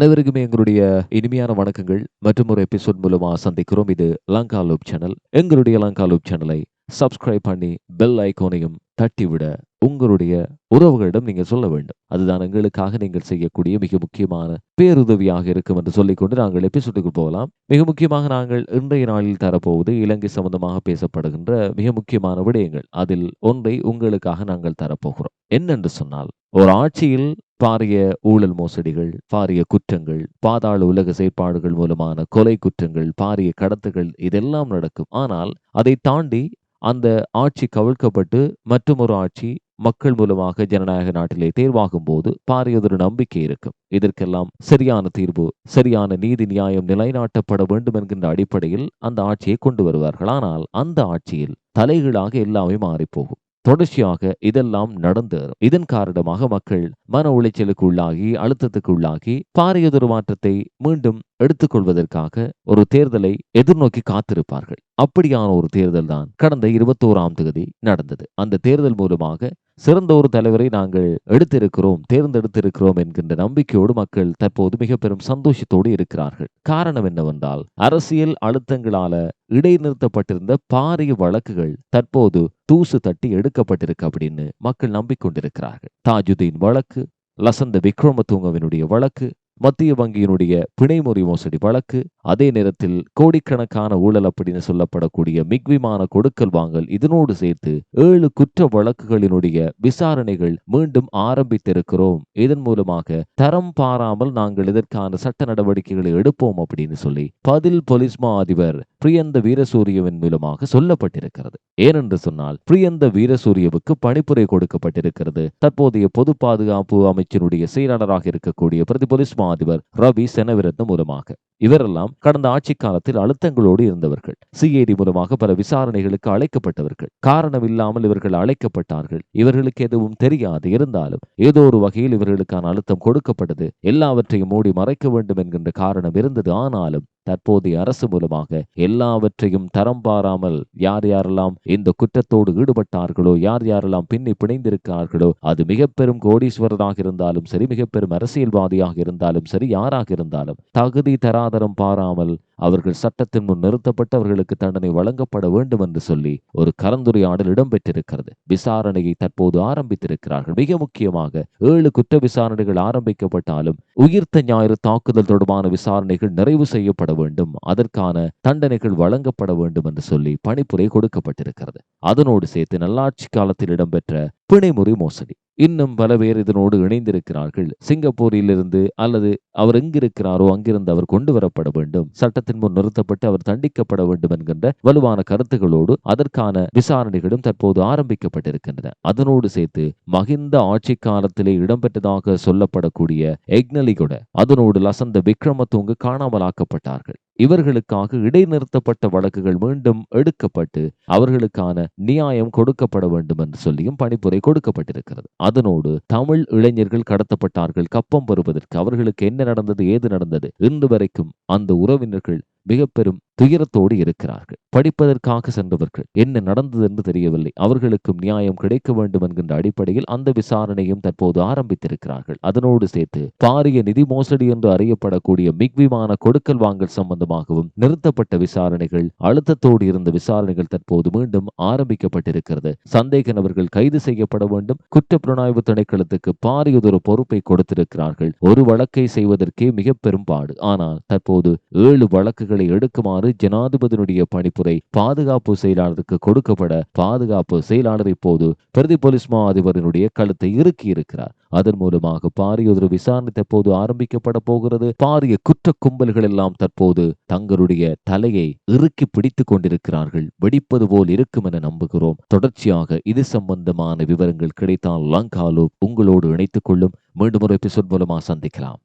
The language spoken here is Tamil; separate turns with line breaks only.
அனைவருக்குமே எங்களுடைய இனிமையான வணக்கங்கள். மற்றும் ஒரு எபிசோட் மூலமா சந்திக்கிறோம். இது லங்கா லூப் சேனல். எங்களுடைய லங்கா லூப் சேனலை சப்ஸ்கிரைப் பண்ணி பெல் ஐக்கோனையும் தட்டிவிட உங்களுடைய உறவுகளிடம் நீங்கள் சொல்ல வேண்டும். அதுதான் எங்களுக்காக நீங்கள் செய்யக்கூடிய மிக முக்கியமான பேருதவியாக இருக்கும் என்று சொல்லிக்கொண்டு நாங்கள் எபிசோடுக்கு போகலாம். மிக முக்கியமாக நாங்கள் இன்றைய நாளில் தரப்போவது இலங்கை சம்பந்தமாக பேசப்படுகின்ற மிக முக்கியமான விடயங்கள். அதில் ஒன்றை உங்களுக்காக நாங்கள் தரப்போகிறோம். என்னென்று சொன்னால் ஒரு ஆட்சியில் பாரிய ஊழல் மோசடிகள் பாரிய குற்றங்கள் பாதாள உலக செயற்பாடுகள் மூலமான கொலை குற்றங்கள் பாரிய கடத்துகள் இதெல்லாம் நடக்கும். ஆனால் அதை தாண்டி அந்த ஆட்சி கவிழ்க்கப்பட்டு மற்றொரு ஆட்சி மக்கள் மூலமாக ஜனநாயக நாட்டிலே தேர்வாகும் போது பாரியதொரு நம்பிக்கை இருக்கும். இதற்கெல்லாம் சரியான தீர்வு சரியான நீதி நியாயம் நிலைநாட்டப்பட வேண்டும் என்கின்ற அடிப்படையில் அந்த ஆட்சியை கொண்டு வருவார்கள். ஆனால் அந்த ஆட்சியில் தலைகீழாக எல்லாமே மாறிப்போகும். தொடர்ச்சியாக இதெல்லாம் நடந்து வரும். இதன் காரணமாக மக்கள் மன உளைச்சலுக்கு உள்ளாகி அழுத்தத்துக்கு உள்ளாகி பாரியதொரு மாற்றத்தை மீண்டும் எடுத்துக்கொள்வதற்காக ஒரு தேர்தலை எதிர்நோக்கி காத்திருப்பார்கள். அப்படியான ஒரு தேர்தல் தான் கடந்த இருபத்தோராம் தேதி நடந்தது. அந்த தேர்தல் மூலமாக சிறந்த ஒரு தலைவரை நாங்கள் எடுத்திருக்கிறோம் தேர்ந்தெடுத்திருக்கிறோம் என்கின்ற நம்பிக்கையோடு மக்கள் தற்போது மிக பெரும் சந்தோஷத்தோடு இருக்கிறார்கள். காரணம் என்னவென்றால் அரசியல் அழுத்தங்களால இடைநிறுத்தப்பட்டிருந்த பாரிய வழக்குகள் தற்போது தூசு தட்டி எடுக்கப்பட்டிருக்கு அப்படின்னு மக்கள் நம்பிக்கொண்டிருக்கிறார்கள். தாஜுதீன் வழக்கு லசந்த விக்ரமதுங்கவினுடைய வழக்கு மத்திய வங்கியினுடைய பிணைமுறை மோசடி வழக்கு அதே நேரத்தில் கோடிக்கணக்கான ஊழல் அப்படின்னு சொல்லப்படக்கூடிய மிக்விமான கொடுக்கல் வாங்கல் இதனோடு சேர்த்து ஏழு குற்ற வழக்குகளினுடைய விசாரணைகள் மீண்டும் ஆரம்பித்திருக்கிறோம். இதன் மூலமாக தரம் பாராமல் நாங்கள் இதற்கான சட்ட நடவடிக்கைகளை எடுப்போம் அப்படின்னு சொல்லி பதில் போலீஸ் மா அதிபர் பிரியந்த வீரசூரியவின் மூலமாக சொல்லப்பட்டிருக்கிறது. ஏனென்று சொன்னால் பிரியந்த வீரசூரியவுக்கு பணிப்புரை கொடுக்கப்பட்டிருக்கிறது. தற்போதைய பொது பாதுகாப்பு அமைச்சருடைய செயலாளராக இருக்கக்கூடிய பிரதி போலீஸ் மா அதிபர் ரவி செனவிரத்ன மூலமாக. இவரெல்லாம் கடந்த ஆட்சி காலத்தில் அழுத்தங்களோடு இருந்தவர்கள். சிஐடி மூலமாக பல விசாரணைகளுக்கு அழைக்கப்பட்டவர்கள். காரணம் இல்லாமல் இவர்கள் அழைக்கப்பட்டார்கள். இவர்களுக்கு எதுவும் தெரியாது. இருந்தாலும் ஏதோ ஒரு வகையில் இவர்களுக்கான அழுத்தம் கொடுக்கப்பட்டது. எல்லாவற்றையும் மூடி மறைக்க வேண்டும் என்கின்ற காரணம் இருந்தது. ஆனாலும் தற்போதைய அரசு மூலமாக எல்லாவற்றையும் தரம் பாராமல் யார் யாரெல்லாம் இந்த குற்றத்தோடு ஈடுபட்டார்களோ யார் யாரெல்லாம் பின்னி பிணைந்திருக்கிறார்களோ அது மிக பெரும் கோடீஸ்வரராக இருந்தாலும் சரி மிக பெரும் அரசியல்வாதியாக இருந்தாலும் சரி யாராக இருந்தாலும் தகுதி தராதரம் பாராமல் அவர்கள் சட்டத்தின் முன் நிறுத்தப்பட்டவர்களுக்கு தண்டனை வழங்கப்பட வேண்டும் என்று சொல்லி ஒரு கலந்துரையாடல் இடம்பெற்றிருக்கிறது. விசாரணையை தற்போது ஆரம்பித்திருக்கிறார்கள். மிக முக்கியமாக ஏழு குற்ற விசாரணைகள் ஆரம்பிக்கப்பட்டாலும் உயிர்த்த ஞாயிறு தாக்குதல் தொடர்பான விசாரணைகள் நிறைவு செய்யப்பட வேண்டும். அதற்கான தண்டனைகள் வழங்கப்பட வேண்டும் என்று சொல்லி பணிப்புரை கொடுக்கப்பட்டிருக்கிறது. அதனோடு சேர்த்து நல்லாட்சி காலத்தில் இடம்பெற்ற பிணைமுறை மோசடி. இன்னும் பல பேர் இதனோடு இணைந்திருக்கிறார்கள். சிங்கப்பூரிலிருந்து அல்லது அவர் எங்கிருக்கிறாரோ அங்கிருந்து அவர் கொண்டு வரப்பட வேண்டும். சட்டத்தின் முன் நிறுத்தப்பட்டு அவர் தண்டிக்கப்பட வேண்டும் என்கின்ற வலுவான கருத்துகளோடு அதற்கான விசாரணைகளும் தற்போது ஆரம்பிக்கப்பட்டிருக்கின்றன. அதனோடு சேர்த்து மகிந்த ஆட்சி காலத்திலே இடம்பெற்றதாக சொல்லப்படக்கூடிய எக்னலிகொட அதனோடு லசந்த விக்ரமதுங்கு காணாமலாக்கப்பட்டார்கள். இவர்களுக்காக இடைநிறுத்தப்பட்ட வழக்குகள் மீண்டும் எடுக்கப்பட்டு அவர்களுக்கான நியாயம் கொடுக்கப்பட வேண்டும் என்று சொல்லியும் பணிப்புரை கொடுக்கப்பட்டிருக்கிறது. அதனோடு தமிழ் இளைஞர்கள் கடத்தப்பட்டார்கள் கப்பம் பெறுவதற்கு அவர்களுக்கு என்ன நடந்தது ஏது நடந்தது? இன்று வரைக்கும் அந்த உறவினர்கள் மிக பெரும் துயரத்தோடு இருக்கிறார்கள். படிப்பதற்காக சென்றவர்கள் என்ன நடந்தது என்று தெரியவில்லை. அவர்களுக்கும் நியாயம் கிடைக்க வேண்டும் என்கின்ற அடிப்படையில் அந்த விசாரணையும் தற்போது ஆரம்பித்திருக்கிறார்கள். அதனோடு சேர்த்து பாரிய நிதி மோசடி என்று அறியப்படக்கூடிய மிக்விமான கொடுக்கல் வாங்கல் சம்பந்தமாகவும் நிறுத்தப்பட்ட விசாரணைகள் அழுத்தத்தோடு இருந்த விசாரணைகள் தற்போது மீண்டும் ஆரம்பிக்கப்பட்டிருக்கிறது. சந்தேக நபர்கள் கைது செய்யப்பட வேண்டும். குற்றப்புலனாய்வு திணைக்களத்துக்கு பாரியதொரு பொறுப்பை கொடுத்திருக்கிறார்கள். ஒரு வழக்கை செய்வதற்கே மிக பெரும்பாடு. ஆனால் தற்போது ஏழு வழக்குகளை எடுக்குமாறு ஜனாதிபதியினுடைய பணிப்புரை பாதுகாப்பு செயலாளருக்கு கொடுக்கப்பட பாதுகாப்பு செயலாளர் இப்போது பிரதி போலீஸ் மா அதிபரினுடைய கழுத்தை இறுக்கி இருக்கிறார். அதன் மூலமாக பாரியதொரு விசாரணை தற்போது ஆரம்பிக்கப்பட போகிறது. பாரிய குற்ற கும்பல்கள் எல்லாம் தற்போது தங்களுடைய தலையை இறுக்கி பிடித்துக் கொண்டிருக்கிறார்கள். வெடிப்பது போல் இருக்கும் என நம்புகிறோம். தொடர்ச்சியாக இது சம்பந்தமான விவரங்கள் கிடைத்தால் லங்காலோ உங்களோடு இணைத்துக் கொள்ளும். மீண்டும் ஒரு எபிசோட் மூலமா சந்திக்கலாம்.